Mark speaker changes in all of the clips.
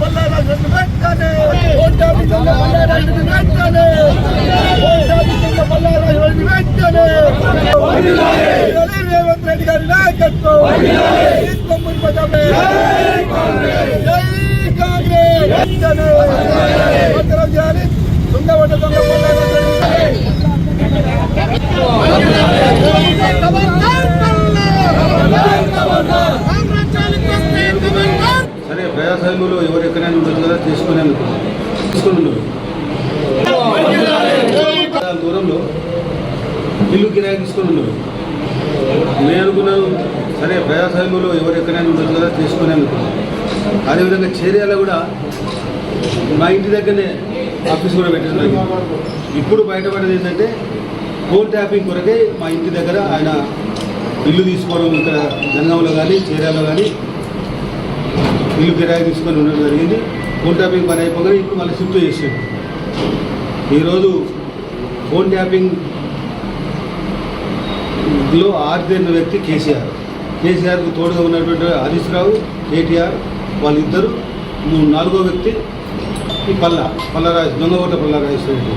Speaker 1: పల్లారాజుని వెంటనే ఓటామి దొంగ పల్లారాజుని వెంటనే ఓటామి వెంటనే రేవంత్ రెడ్డి గారి నాయకత్వం తొమ్మిది పదమే జై కాంగ్రెస్ వెంటనే భద్రం చేయాలి దొంగ ఓట దొంగ పల్లారాజుని
Speaker 2: సరే ప్రజాస్వామ్యంలో ఎవరు ఎక్కడైనా తీసుకొని కదా దూరంలో ఇల్లు కిరాయి తీసుకుని ఉండరు నేను అనుకున్నాను సరే ప్రజాస్వామ్యంలో ఎవరు ఎక్కడైనా ఉండొచ్చు కదా తీసుకునే అదేవిధంగా చేరియాలో కూడా మా ఇంటి దగ్గరనే ఆఫీస్ కూడా పెట్టిన ఇప్పుడు బయటపడేది ఏంటంటే ఫోన్ ట్యాపింగ్ కొరకే మా ఇంటి దగ్గర ఆయన ఇల్లు తీసుకోవడం ఇక్కడ జనగాంలో కానీ చీరాలో కానీ ఇల్లు కిరాయి తీసుకొని ఉండడం జరిగింది ఫోన్ ట్యాపింగ్ పని అయిపోగానే ఇప్పుడు మళ్ళీ షిఫ్ట్ చేసాడు ఈరోజు ఫోన్ ట్యాపింగ్లో ఆర్దైన వ్యక్తి కేసీఆర్. కేసీఆర్కు తోడుగా ఉన్నటువంటి హరీష్ రావు కేటీఆర్ వాళ్ళిద్దరు నాలుగో వ్యక్తి ఈ పల్ల పల్లరాజు దొంగగొట్ట పల్లరాజేశ్వరుడు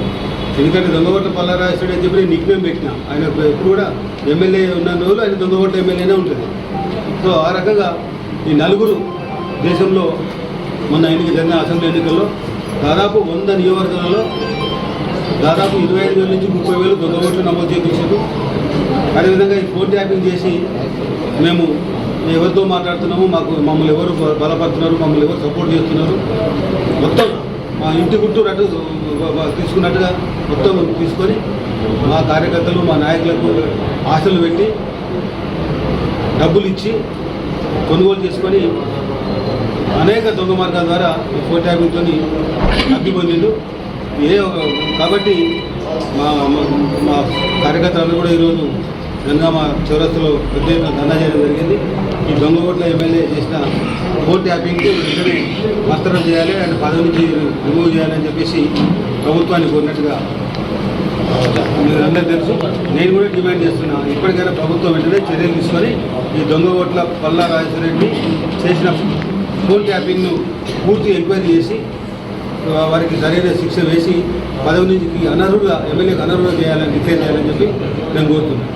Speaker 2: ఎందుకంటే దొంగగొట్ట పల్లరాజేశ్వరుడు అని చెప్పి నేను నిక్ నేమ్ పెట్టిన. ఆయన ఎప్పుడు కూడా ఎమ్మెల్యే ఉన్న రోజులు ఆయన దొంగగొట్ట ఎమ్మెల్యేనే ఉంటుంది. సో ఆ రకంగా ఈ నలుగురు దేశంలో మొన్న ఎన్నిక జరిగిన అసెంబ్లీ ఎన్నికల్లో దాదాపు వంద నియోజకవర్గాలలో దాదాపు ఇరవై ఐదు వేల నుంచి ముప్పై వేలు దొంగ ఓట్లు నమోదు చేయించారు. అదేవిధంగా ఈ ఫోన్ ట్యాపింగ్ చేసి మేము ఎవరితో మాట్లాడుతున్నాము మాకు మమ్మల్ని ఎవరు బలపడుతున్నారు మమ్మల్ని ఎవరు సపోర్ట్ చేస్తున్నారు. మొత్తం మా ఇంటి గుట్టు తీసుకున్నట్టుగా మొత్తం తీసుకొని మా కార్యకర్తలు మా నాయకులకు ఆశలు పెట్టి డబ్బులు ఇచ్చి కొనుగోలు చేసుకొని అనేక దొంగ మార్గాల ద్వారా ఈ ఫోన్ ట్యాపింగ్తో లబ్ధి పొందిండు ఏ కాబట్టి మా మా- కార్యకర్తలు కూడా ఈరోజు జనగామ చౌరస్తులో పెద్ద ఎత్తున చేయడం జరిగింది. ఈ దొంగ ఓట్ల ఎమ్మెల్యే చేసిన ఓట్ ట్యాపింగ్కి వెంటనే మస్తరం చేయాలి అండ్ పదవి నుంచి రిమూవ్ చేయాలని చెప్పేసి ప్రభుత్వాన్ని కోరినట్టుగా మీరు తెలుసు. నేను కూడా డిమాండ్ చేస్తున్నా. ఇప్పటికైనా ప్రభుత్వం వెంటనే చర్యలు తీసుకొని ఈ దొంగ ఓట్ల పల్లా రాజేశ్వర రెడ్డి చేసిన ఫోన్ ట్యాపింగ్ను పూర్తి ఎంక్వైరీ చేసి వారికి సరైన శిక్ష వేసి పదవి నుంచి అనర్హుల ఎమ్మెల్యేకి అనర్హులు చేయాలని డిక్లేర్ చేయాలని చెప్పి నేను కోరుతున్నాను.